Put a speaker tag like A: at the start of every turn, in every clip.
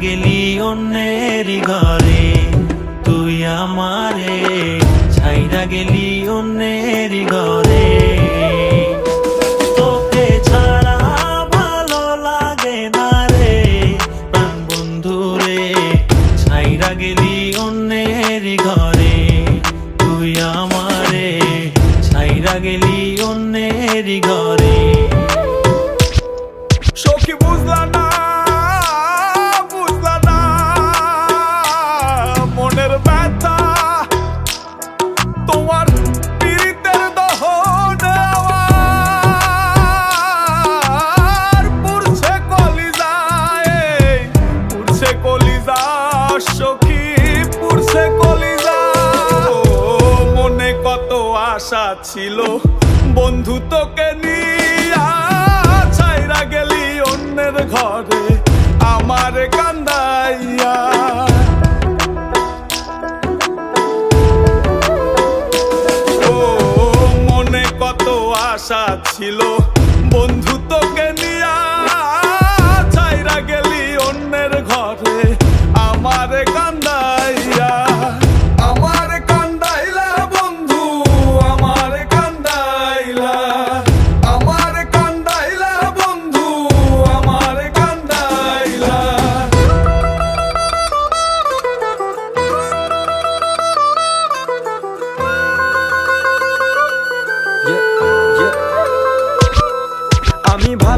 A: গেলি অন্যের ঘরে, তুই আমারে ছাইরা গেলি অন্যের ঘরে। তোকে ছাড়া ভালো লাগে না রে বন্ধু রে ছাইরা গেলি অন্যের ঘরে। তুই আমারে ছাইরা গেলি অন্যের ঘরে।
B: ছিল, বন্ধু তোকে নিয়া। ছাইরা গেলি অন্যের ঘরে, আমার কান্দাইয়া। ও, মনে কত আশা ছিল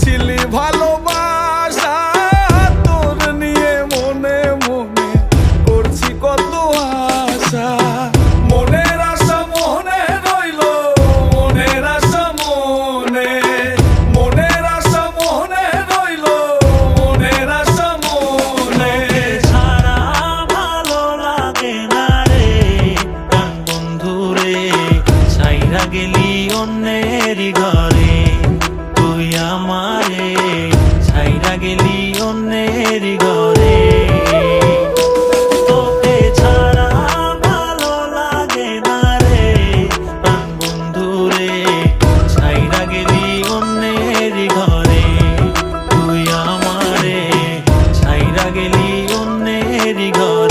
B: ছিলি ভালোবাসা মেরি গরে তোকে
A: ছাড়া ভালো লাগে না রে। প্রাণ বন্ধু রে ছাইরা গেলি অন্যের ঘরে। তুই আমারে ছাইরা গেলি ঘরে।